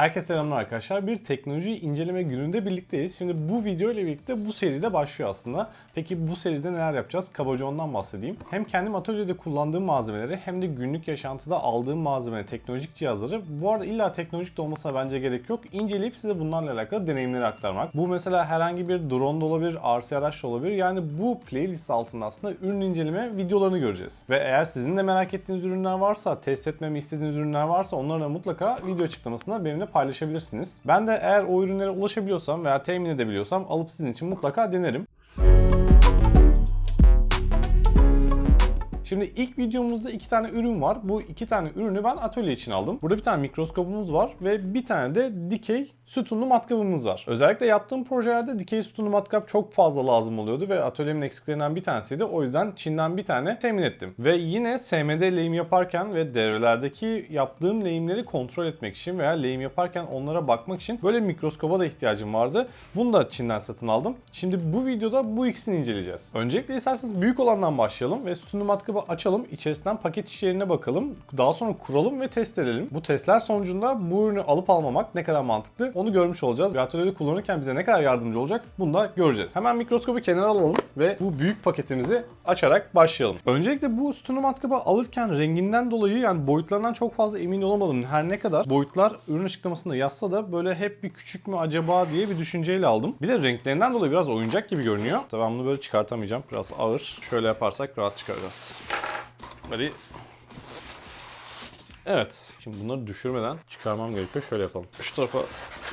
Herkese selamlar arkadaşlar. Bir teknoloji inceleme gününde birlikteyiz. Şimdi bu video ile birlikte bu seride başlıyor aslında. Peki bu seride neler yapacağız? Kabaca ondan bahsedeyim. Hem kendim atölyede kullandığım malzemeleri hem de günlük yaşantıda aldığım malzeme, teknolojik cihazları. Bu arada illa teknolojik de olmasına bence gerek yok. İnceleyip size bunlarla alakalı deneyimleri aktarmak. Bu mesela herhangi bir drone da olabilir, RC araç da olabilir. Yani bu playlist altında aslında ürün inceleme videolarını göreceğiz. Ve eğer sizin de merak ettiğiniz ürünler varsa, test etmemi istediğiniz ürünler varsa onları da mutlaka video açıklamasında benimle paylaşabilirsiniz. Ben de eğer o ürünlere ulaşabiliyorsam veya temin edebiliyorsam alıp sizin için mutlaka denerim. Şimdi ilk videomuzda iki tane ürün var. Bu iki tane ürünü ben atölye için aldım. Burada bir tane mikroskopumuz var ve bir tane de dikey sütunlu matkabımız var. Özellikle yaptığım projelerde dikey sütunlu matkap çok fazla lazım oluyordu ve atölyemin eksiklerinden bir tanesiydi. O yüzden Çin'den bir tane temin ettim. Ve yine SMD lehim yaparken ve devrelerdeki yaptığım lehimleri kontrol etmek için veya lehim yaparken onlara bakmak için böyle mikroskoba da ihtiyacım vardı. Bunu da Çin'den satın aldım. Şimdi bu videoda bu ikisini inceleyeceğiz. Öncelikle isterseniz büyük olandan başlayalım ve sütunlu matkabı açalım. İçerisinden paket içeriğine bakalım. Daha sonra kuralım ve test edelim. Bu testler sonucunda bu ürünü alıp almamak ne kadar mantıklı onu görmüş olacağız. Ve kullanırken bize ne kadar yardımcı olacak bunu da göreceğiz. Hemen mikroskobu kenara alalım ve bu büyük paketimizi açarak başlayalım. Öncelikle bu sütunlu matkabı alırken renginden dolayı yani boyutlarından çok fazla emin olamadım. Her ne kadar boyutlar ürün açıklamasında yazsa da böyle hep bir küçük mü acaba diye bir düşünceyle aldım. Bir de renklerinden dolayı biraz oyuncak gibi görünüyor. Tabii ben bunu böyle çıkartamayacağım. Biraz ağır. Şöyle yaparsak rahat çıkaracağız. มาดิ Evet. Şimdi bunları düşürmeden çıkarmam gerekiyor. Şöyle yapalım. Şu tarafa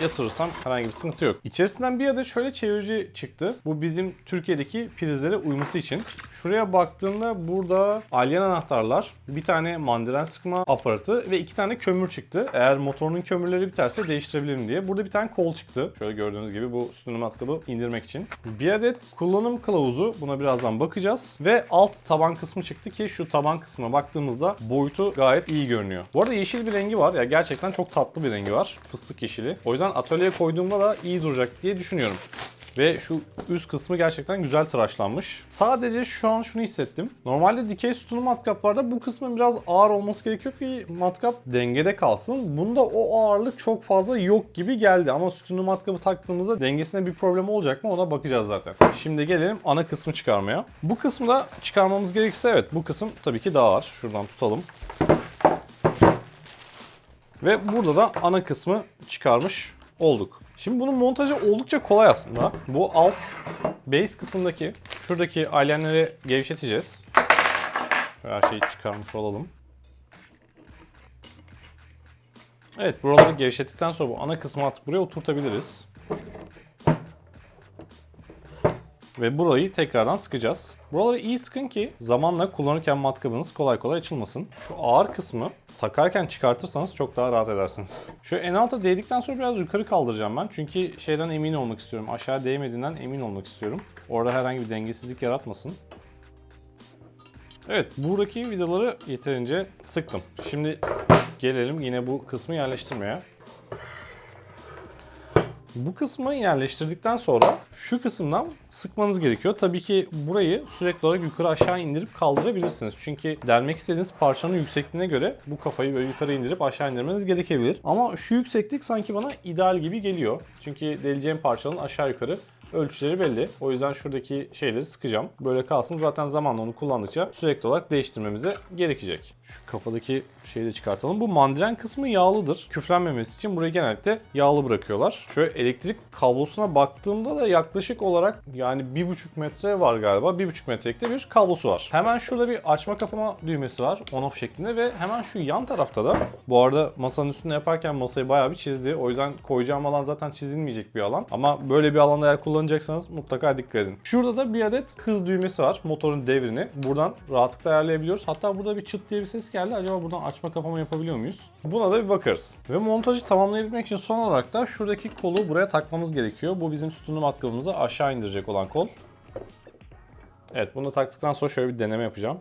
yatırırsam herhangi bir sıkıntı yok. İçerisinden bir adet şöyle çevirici çıktı. Bu bizim Türkiye'deki prizlere uyması için. Şuraya baktığımda burada alyen anahtarlar, bir tane mandiren sıkma aparatı ve iki tane kömür çıktı. Eğer motorunun kömürleri biterse değiştirebilirim diye. Burada bir tane kol çıktı. Şöyle gördüğünüz gibi bu sütunlu matkabı indirmek için. Bir adet kullanım kılavuzu. Buna birazdan bakacağız. Ve alt taban kısmı çıktı ki şu taban kısmına baktığımızda boyutu gayet iyi görünüyor. Bu arada yeşil bir rengi var. Ya gerçekten çok tatlı bir rengi var. Fıstık yeşili. O yüzden atölyeye koyduğumda da iyi duracak diye düşünüyorum. Ve şu üst kısmı gerçekten güzel tıraşlanmış. Sadece şu an şunu hissettim. Normalde dikey sütunlu matkaplarda bu kısmın biraz ağır olması gerekiyor ki matkap dengede kalsın. Bunda o ağırlık çok fazla yok gibi geldi. Ama sütunlu matkabı taktığımızda dengesinde bir problem olacak mı ona bakacağız zaten. Şimdi gelelim ana kısmı çıkarmaya. Bu kısmı da çıkarmamız gerekirse evet bu kısım tabii ki daha ağır. Şuradan tutalım. Ve burada da ana kısmı çıkarmış olduk. Şimdi bunun montajı oldukça kolay aslında. Bu alt base kısımdaki şuradaki alyenleri gevşeteceğiz. Her şeyi çıkarmış olalım. Evet buraları gevşettikten sonra bu ana kısmı artık buraya oturtabiliriz. Ve burayı tekrardan sıkacağız. Buraları iyi sıkın ki zamanla kullanırken matkabınız kolay kolay açılmasın. Şu ağır kısmı takarken çıkartırsanız çok daha rahat edersiniz. Şu en alta değdikten sonra biraz yukarı kaldıracağım ben. Çünkü şeyden emin olmak istiyorum. Aşağı değmediğinden emin olmak istiyorum. Orada herhangi bir dengesizlik yaratmasın. Evet buradaki vidaları yeterince sıktım. Şimdi gelelim yine bu kısmı yerleştirmeye. Bu kısmı yerleştirdikten sonra şu kısımdan sıkmanız gerekiyor. Tabii ki burayı sürekli olarak yukarı aşağı indirip kaldırabilirsiniz. Çünkü delmek istediğiniz parçanın yüksekliğine göre bu kafayı böyle yukarı indirip aşağı indirmeniz gerekebilir. Ama şu yükseklik sanki bana ideal gibi geliyor. Çünkü deleceğim parçanın aşağı yukarı ölçüleri belli. O yüzden şuradaki şeyleri sıkacağım. Böyle kalsın. Zaten zamanla onu kullandıkça sürekli olarak değiştirmemize gerekecek. Şu kafadaki şeyi de çıkartalım. Bu mandiren kısmı yağlıdır. Küflenmemesi için burayı genellikle yağlı bırakıyorlar. Şöyle elektrik kablosuna baktığımda da yaklaşık olarak yani 1,5 metre var galiba. 1,5 metrelikte bir kablosu var. Hemen şurada bir açma kapama düğmesi var. On off şeklinde ve hemen şu yan tarafta da bu arada masanın üstünde yaparken masayı bayağı bir çizdi. O yüzden koyacağım alan zaten çizilmeyecek bir alan. Ama böyle bir alanda eğer kullanacaksanız mutlaka dikkat edin. Şurada da bir adet hız düğmesi var. Motorun devrini. Buradan rahatlıkla ayarlayabiliyoruz. Hatta burada bir çıt diye bir ses geldi. Acaba buradan açma kapama yapabiliyor muyuz? Buna da bir bakarız. Ve montajı tamamlayabilmek için son olarak da şuradaki kolu buraya takmamız gerekiyor. Bu bizim sütunlu matkabımızı aşağı indirecek olan kol. Evet bunu taktıktan sonra şöyle bir deneme yapacağım.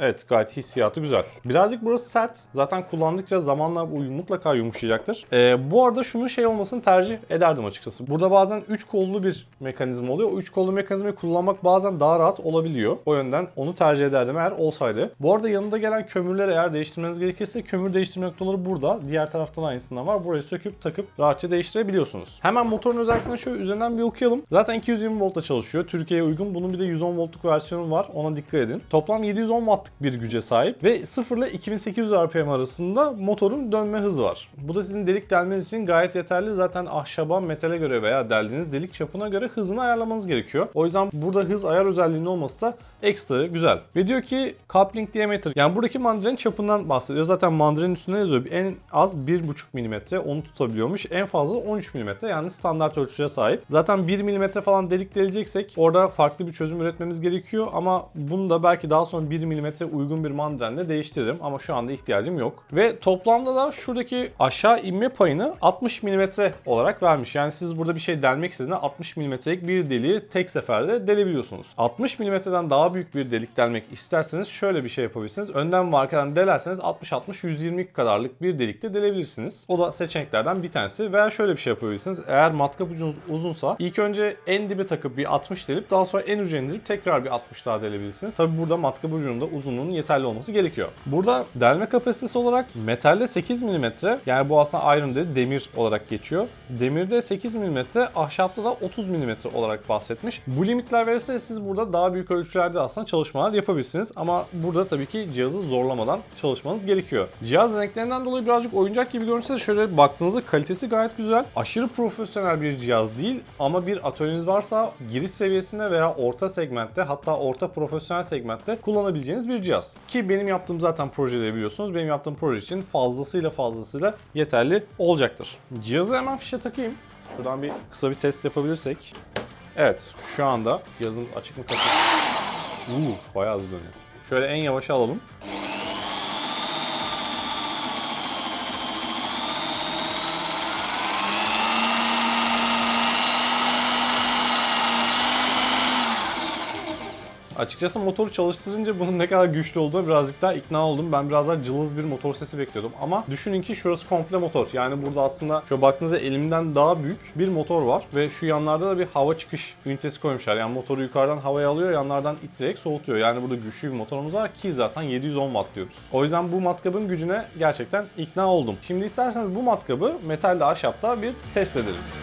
Evet gayet hissiyatı güzel. Birazcık burası sert. Zaten kullandıkça zamanla bu mutlaka yumuşayacaktır. Ee, bu arada şunun şey olmasını tercih ederdim açıkçası. Burada bazen 3 kollu bir mekanizma oluyor. O 3 kollu mekanizmayı kullanmak bazen daha rahat olabiliyor. O yönden onu tercih ederdim eğer olsaydı. Bu arada yanında gelen kömürleri eğer değiştirmeniz gerekirse kömür değiştirme noktaları burada. Diğer taraftan aynısından var. Burayı söküp takıp rahatça değiştirebiliyorsunuz. Hemen motorun özelliklerini şöyle üzerinden bir okuyalım. Zaten 220 voltla çalışıyor. Türkiye'ye uygun. Bunun bir de 110 voltluk versiyonu var. Ona dikkat edin. Toplam 710 wattlık bir güce sahip ve 0 ile 2800 RPM arasında motorun dönme hızı var. Bu da sizin delik delmeniz için gayet yeterli. Zaten ahşaba, metale göre veya deldiğiniz delik çapına göre hızını ayarlamanız gerekiyor. O yüzden burada hız ayar özelliğinin olması da ekstra güzel. Ve diyor ki coupling diameter yani buradaki mandalinin çapından bahsediyor. Zaten mandalinin üstünde yazıyor. En az 1,5 mm onu tutabiliyormuş. En fazla 13 mm yani standart ölçüye sahip. Zaten 1 mm falan delik deleceksek orada farklı bir çözüm üretmemiz gerekiyor ama bunu da belki daha sonra 1 mm uygun bir mandalinle değiştiririm ama şu anda ihtiyacım yok. Ve toplamda da şuradaki aşağı inme payını 60 mm olarak vermiş. Yani siz burada bir şey delmek istediğinde 60 mm'lik bir deliği tek seferde delebiliyorsunuz. 60 mm'den daha büyük bir delik delmek isterseniz şöyle bir şey yapabilirsiniz. Önden ve arkadan delerseniz 60-60-120 kadarlık bir delikte delebilirsiniz. O da seçeneklerden bir tanesi. Veya şöyle bir şey yapabilirsiniz. Eğer matkap ucunuz uzunsa ilk önce en dibe takıp bir 60 delip daha sonra en ucuna indirip tekrar bir 60 daha delebilirsiniz. Tabi burada matkap ucunun da uzunluğunun yeterli olması gerekiyor. Burada delme kapasitesi olarak metalde 8 mm yani bu aslında iron dedi demir olarak geçiyor. Demirde 8 mm, ahşapta da 30 mm olarak bahsetmiş. Bu limitler verirse siz burada daha büyük ölçülerde aslında çalışmalar yapabilirsiniz. Ama burada tabii ki cihazı zorlamadan çalışmanız gerekiyor. Cihaz renklerinden dolayı birazcık oyuncak gibi görünse de şöyle baktığınızda kalitesi gayet güzel. Aşırı profesyonel bir cihaz değil ama bir atölyeniz varsa giriş seviyesinde veya orta segmentte hatta orta profesyonel segmentte kullanabileceğiniz bir cihaz. Ki benim yaptığım zaten projeleri biliyorsunuz. Benim yaptığım proje için fazlasıyla fazlasıyla yeterli olacaktır. Cihazı hemen fişe takayım. Şuradan bir kısa bir test yapabilirsek. Evet şu anda cihazım açık mı kapalı? Uuu bayağı hızlı dönüyor. Şöyle en yavaşa alalım. Açıkçası motoru çalıştırınca bunun ne kadar güçlü olduğuna birazcık daha ikna oldum. Ben biraz daha cılız bir motor sesi bekliyordum. Ama düşünün ki şurası komple motor. Yani burada aslında şöyle baktığınızda elimden daha büyük bir motor var. Ve şu yanlarda da bir hava çıkış ünitesi koymuşlar. Yani motoru yukarıdan havaya alıyor, yanlardan ittirerek soğutuyor. Yani burada güçlü bir motorumuz var ki zaten 710 watt diyoruz. O yüzden bu matkabın gücüne gerçekten ikna oldum. Şimdi isterseniz bu matkabı metalde ahşapta bir test edelim.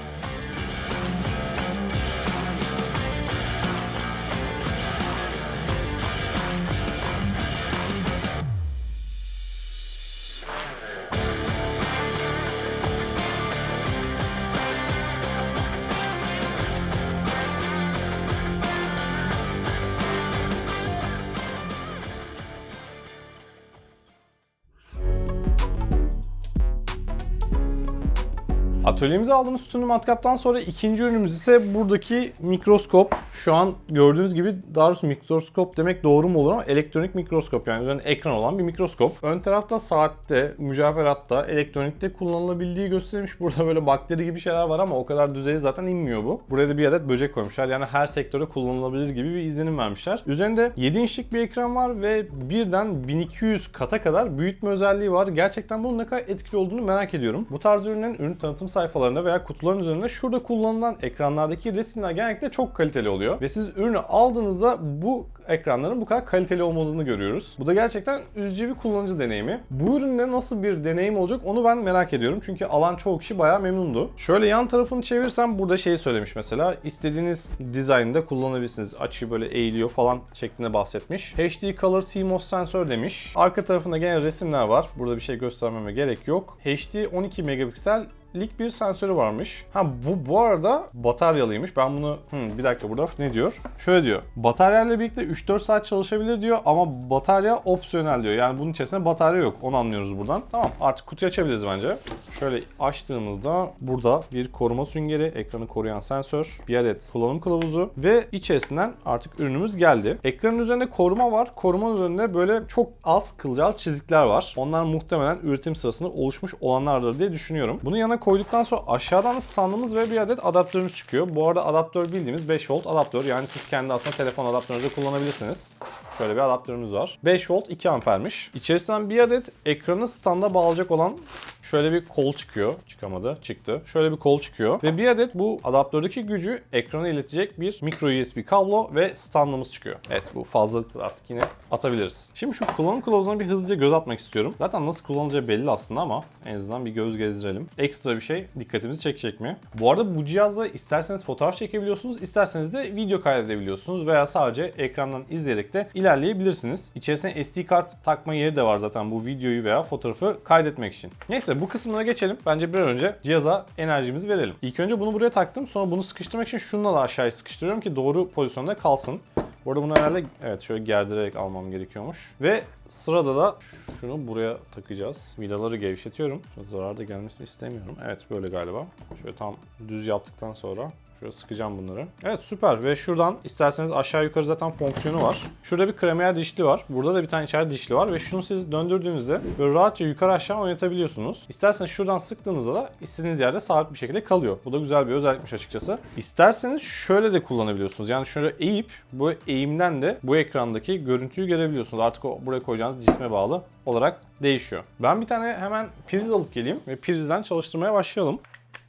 Atölyemize aldığımız sütunlu matkaptan sonra ikinci ürünümüz ise buradaki mikroskop. Şu an gördüğünüz gibi daha doğrusu mikroskop demek doğru mu olur ama elektronik mikroskop yani üzerinde ekran olan bir mikroskop. Ön tarafta saatte, mücevheratta, elektronikte kullanılabildiği gösterilmiş. Burada böyle bakteri gibi şeyler var ama o kadar düzeyi zaten inmiyor bu. Buraya da bir adet böcek koymuşlar. Yani her sektöre kullanılabilir gibi bir izlenim vermişler. Üzerinde 7 inçlik bir ekran var ve birden 1200 kata kadar büyütme özelliği var. Gerçekten bunun ne kadar etkili olduğunu merak ediyorum. Bu tarz ürünlerin ürün tanıtım sayfalarında veya kutuların üzerinde şurada kullanılan ekranlardaki resimler genellikle çok kaliteli oluyor. Ve siz ürünü aldığınızda bu ekranların bu kadar kaliteli olmadığını görüyoruz. Bu da gerçekten üzücü bir kullanıcı deneyimi. Bu üründe nasıl bir deneyim olacak onu ben merak ediyorum. Çünkü alan çoğu kişi bayağı memnundu. Şöyle yan tarafını çevirsem burada şey söylemiş mesela. istediğiniz dizaynda kullanabilirsiniz. Açı böyle eğiliyor falan şeklinde bahsetmiş. HD Color CMOS sensör demiş. Arka tarafında gene resimler var. Burada bir şey göstermeme gerek yok. HD 12 megapiksel lik bir sensörü varmış. Ha bu bu arada bataryalıymış. Ben bunu hmm, bir dakika burada ne diyor? Şöyle diyor. Bataryayla birlikte 3-4 saat çalışabilir diyor ama batarya opsiyonel diyor. Yani bunun içerisinde batarya yok. Onu anlıyoruz buradan. Tamam artık kutuyu açabiliriz bence. Şöyle açtığımızda burada bir koruma süngeri, ekranı koruyan sensör, bir adet kullanım kılavuzu ve içerisinden artık ürünümüz geldi. Ekranın üzerinde koruma var. Korumanın üzerinde böyle çok az kılcal çizikler var. Onlar muhtemelen üretim sırasında oluşmuş olanlardır diye düşünüyorum. Bunu koyduktan sonra aşağıdan da standımız ve bir adet adaptörümüz çıkıyor. Bu arada adaptör bildiğimiz 5 volt adaptör. Yani siz kendi aslında telefon adaptörünüzü kullanabilirsiniz. Şöyle bir adaptörümüz var. 5 volt 2 ampermiş. İçerisinden bir adet ekranı standa bağlayacak olan şöyle bir kol çıkıyor. Çıkamadı. Çıktı. Şöyle bir kol çıkıyor. Ve bir adet bu adaptördeki gücü ekrana iletecek bir micro USB kablo ve standımız çıkıyor. Evet bu fazlalıkları artık yine atabiliriz. Şimdi şu kullanım kılavuzuna bir hızlıca göz atmak istiyorum. Zaten nasıl kullanılacağı belli aslında ama en azından bir göz gezdirelim. Ekstra bir şey dikkatimizi çekecek mi? Bu arada bu cihazla isterseniz fotoğraf çekebiliyorsunuz, isterseniz de video kaydedebiliyorsunuz veya sadece ekrandan izleyerek de ilerleyebilirsiniz. İçerisine SD kart takma yeri de var zaten bu videoyu veya fotoğrafı kaydetmek için. Neyse bu kısmına geçelim. Bence bir an önce cihaza enerjimizi verelim. İlk önce bunu buraya taktım. Sonra bunu sıkıştırmak için şununla da aşağıya sıkıştırıyorum ki doğru pozisyonda kalsın. Bu arada bunu herhalde evet şöyle gerdirerek almam gerekiyormuş. Ve sırada da şunu buraya takacağız. Vidaları gevşetiyorum. Şu zarar da gelmesini istemiyorum. Evet böyle galiba. Şöyle tam düz yaptıktan sonra Şöyle sıkacağım bunları. Evet süper ve şuradan isterseniz aşağı yukarı zaten fonksiyonu var. Şurada bir kremer dişli var. Burada da bir tane içeride dişli var ve şunu siz döndürdüğünüzde böyle rahatça yukarı aşağı oynatabiliyorsunuz. İsterseniz şuradan sıktığınızda da istediğiniz yerde sabit bir şekilde kalıyor. Bu da güzel bir özellikmiş açıkçası. İsterseniz şöyle de kullanabiliyorsunuz. Yani şöyle eğip bu eğimden de bu ekrandaki görüntüyü görebiliyorsunuz. Artık o buraya koyacağınız cisme bağlı olarak değişiyor. Ben bir tane hemen priz alıp geleyim ve prizden çalıştırmaya başlayalım.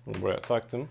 Bunu buraya taktım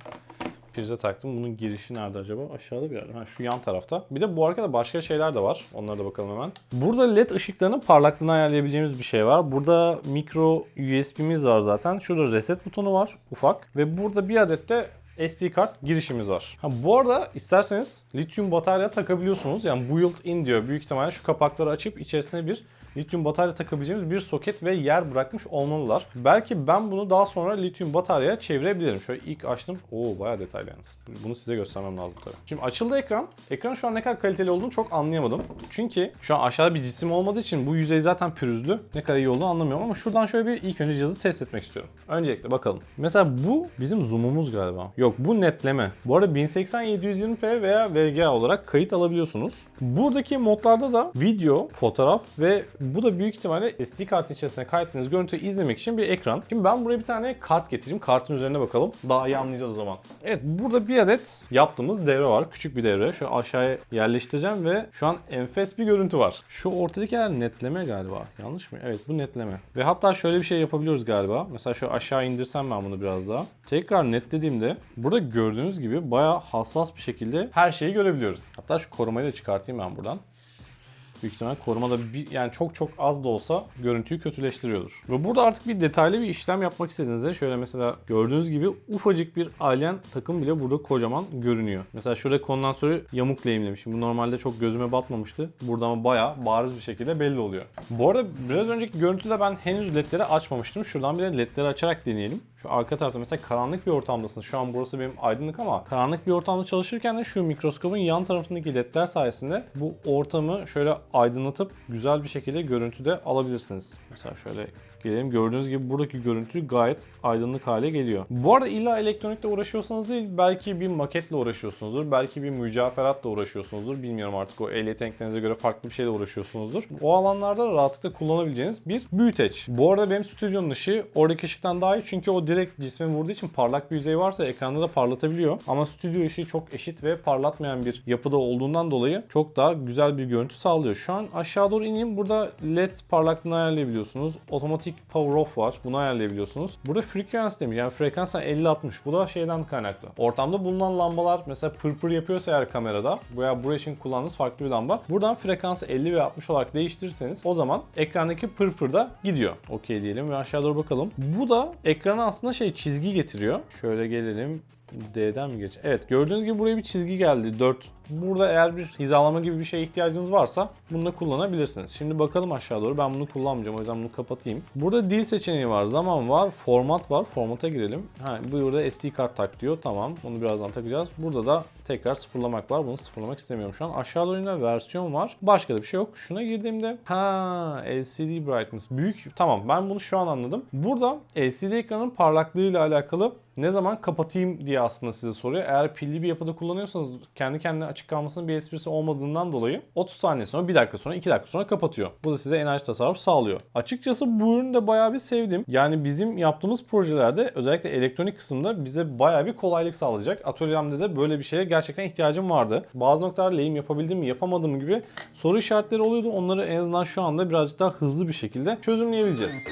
prize taktım. Bunun girişi nerede acaba? Aşağıda bir yerde. Ha, şu yan tarafta. Bir de bu arkada başka şeyler de var. Onlara da bakalım hemen. Burada led ışıklarının parlaklığını ayarlayabileceğimiz bir şey var. Burada mikro USB'miz var zaten. Şurada reset butonu var ufak. Ve burada bir adet de SD kart girişimiz var. Ha, bu arada isterseniz lityum batarya takabiliyorsunuz. Yani built in diyor. Büyük ihtimalle şu kapakları açıp içerisine bir lityum batarya takabileceğimiz bir soket ve yer bırakmış olmalılar. Belki ben bunu daha sonra lityum bataryaya çevirebilirim. Şöyle ilk açtım. Oo bayağı detaylı yalnız. Bunu size göstermem lazım tabii. Şimdi açıldı ekran. Ekran şu an ne kadar kaliteli olduğunu çok anlayamadım. Çünkü şu an aşağıda bir cisim olmadığı için bu yüzey zaten pürüzlü. Ne kadar iyi olduğunu anlamıyorum ama şuradan şöyle bir ilk önce cihazı test etmek istiyorum. Öncelikle bakalım. Mesela bu bizim zoom'umuz galiba. Yok bu netleme. Bu arada 1080 720p veya VGA olarak kayıt alabiliyorsunuz. Buradaki modlarda da video, fotoğraf ve bu da büyük ihtimalle SD kartın içerisine kaydettiğiniz görüntüyü izlemek için bir ekran. Şimdi ben buraya bir tane kart getireyim. Kartın üzerine bakalım. Daha iyi anlayacağız o zaman. Evet burada bir adet yaptığımız devre var. Küçük bir devre. Şu aşağıya yerleştireceğim ve şu an enfes bir görüntü var. Şu ortadaki yer netleme galiba. Yanlış mı? Evet bu netleme. Ve hatta şöyle bir şey yapabiliyoruz galiba. Mesela şu aşağı indirsem ben bunu biraz daha. Tekrar netlediğimde burada gördüğünüz gibi bayağı hassas bir şekilde her şeyi görebiliyoruz. Hatta şu korumayı da çıkartayım ben buradan. Büyük ihtimal korumada bir, yani çok çok az da olsa görüntüyü kötüleştiriyordur. Ve burada artık bir detaylı bir işlem yapmak istediğinizde şöyle mesela gördüğünüz gibi ufacık bir alien takım bile burada kocaman görünüyor. Mesela şurada kondansörü yamuk lehimlemişim. Bu normalde çok gözüme batmamıştı. Burada ama bayağı bariz bir şekilde belli oluyor. Bu arada biraz önceki görüntüde ben henüz ledleri açmamıştım. Şuradan bir de ledleri açarak deneyelim. Şu arka tarafta mesela karanlık bir ortamdasın. Şu an burası benim aydınlık ama karanlık bir ortamda çalışırken de şu mikroskopun yan tarafındaki ledler sayesinde bu ortamı şöyle aydınlatıp güzel bir şekilde görüntüde alabilirsiniz. Mesela şöyle gelelim. Gördüğünüz gibi buradaki görüntü gayet aydınlık hale geliyor. Bu arada illa elektronikle uğraşıyorsanız değil belki bir maketle uğraşıyorsunuzdur. Belki bir mücaferatla uğraşıyorsunuzdur. Bilmiyorum artık o ehliyet yeteneklerinize göre farklı bir şeyle uğraşıyorsunuzdur. O alanlarda rahatlıkla kullanabileceğiniz bir büyüteç. Bu arada benim stüdyonun ışığı oradaki ışıktan daha iyi çünkü o direkt cisme vurduğu için parlak bir yüzey varsa ekranda da parlatabiliyor. Ama stüdyo ışığı çok eşit ve parlatmayan bir yapıda olduğundan dolayı çok daha güzel bir görüntü sağlıyor. Şu an aşağı doğru ineyim. Burada led parlaklığını ayarlayabiliyorsunuz. Otomatik power off var. Bunu ayarlayabiliyorsunuz. Burada frekans demiş. Yani frekans 50-60. Bu da şeyden kaynaklı. Ortamda bulunan lambalar mesela pırpır yapıyorsa eğer kamerada veya buraya için kullandığınız farklı bir lamba. Buradan frekansı 50 ve 60 olarak değiştirirseniz o zaman ekrandaki pırpır da gidiyor. Okey diyelim ve aşağı doğru bakalım. Bu da ekrana aslında şey çizgi getiriyor. Şöyle gelelim. D'den mi geç? Evet gördüğünüz gibi buraya bir çizgi geldi. 4. Burada eğer bir hizalama gibi bir şeye ihtiyacınız varsa bunu da kullanabilirsiniz. Şimdi bakalım aşağı doğru. Ben bunu kullanmayacağım o yüzden bunu kapatayım. Burada dil seçeneği var, zaman var, format var. Formata girelim. Ha, burada SD kart tak diyor. Tamam. Onu birazdan takacağız. Burada da tekrar sıfırlamak var. Bunu sıfırlamak istemiyorum şu an. Aşağı doğru yine versiyon var. Başka da bir şey yok. Şuna girdiğimde ha LCD brightness büyük. Tamam ben bunu şu an anladım. Burada LCD ekranın parlaklığıyla alakalı ne zaman kapatayım diye aslında size soruyor. Eğer pilli bir yapıda kullanıyorsanız kendi kendine açık kalmasının bir esprisi olmadığından dolayı 30 saniye sonra, 1 dakika sonra, 2 dakika sonra kapatıyor. Bu da size enerji tasarrufu sağlıyor. Açıkçası bu ürünü de bayağı bir sevdim. Yani bizim yaptığımız projelerde özellikle elektronik kısımda bize bayağı bir kolaylık sağlayacak. Atölyemde de böyle bir şeye gerçekten ihtiyacım vardı. Bazı noktalar lehim yapabildim mi, yapamadım gibi soru işaretleri oluyordu. Onları en azından şu anda birazcık daha hızlı bir şekilde çözümleyebileceğiz.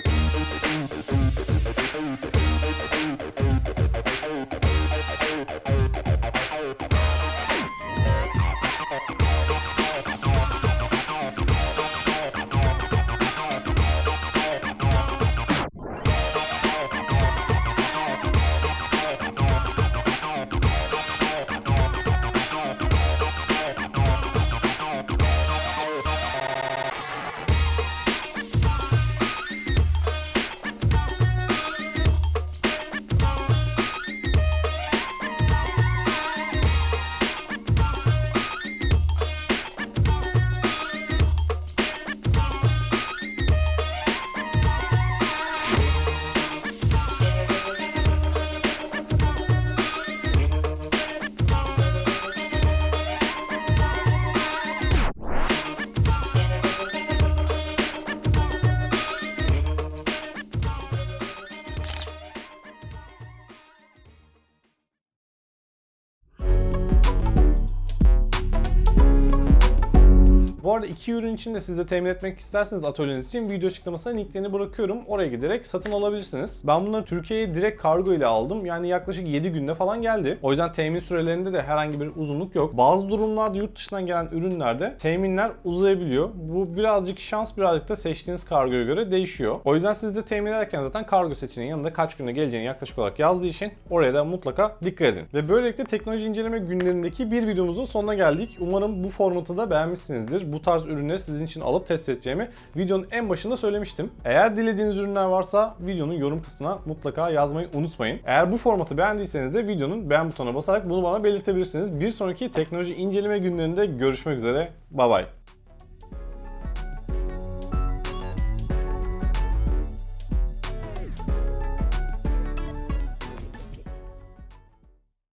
Bu arada iki ürün için de siz de temin etmek isterseniz atölyeniz için video açıklamasına linklerini bırakıyorum. Oraya giderek satın alabilirsiniz. Ben bunları Türkiye'ye direkt kargo ile aldım. Yani yaklaşık 7 günde falan geldi. O yüzden temin sürelerinde de herhangi bir uzunluk yok. Bazı durumlarda yurt dışından gelen ürünlerde teminler uzayabiliyor. Bu birazcık şans birazcık da seçtiğiniz kargoya göre değişiyor. O yüzden siz de temin ederken zaten kargo seçeneği yanında kaç günde geleceğini yaklaşık olarak yazdığı için oraya da mutlaka dikkat edin. Ve böylelikle teknoloji inceleme günlerindeki bir videomuzun sonuna geldik. Umarım bu formatı da beğenmişsinizdir. Bu tarz ürünleri sizin için alıp test edeceğimi videonun en başında söylemiştim. Eğer dilediğiniz ürünler varsa videonun yorum kısmına mutlaka yazmayı unutmayın. Eğer bu formatı beğendiyseniz de videonun beğen butonuna basarak bunu bana belirtebilirsiniz. Bir sonraki teknoloji inceleme günlerinde görüşmek üzere. Bay bay.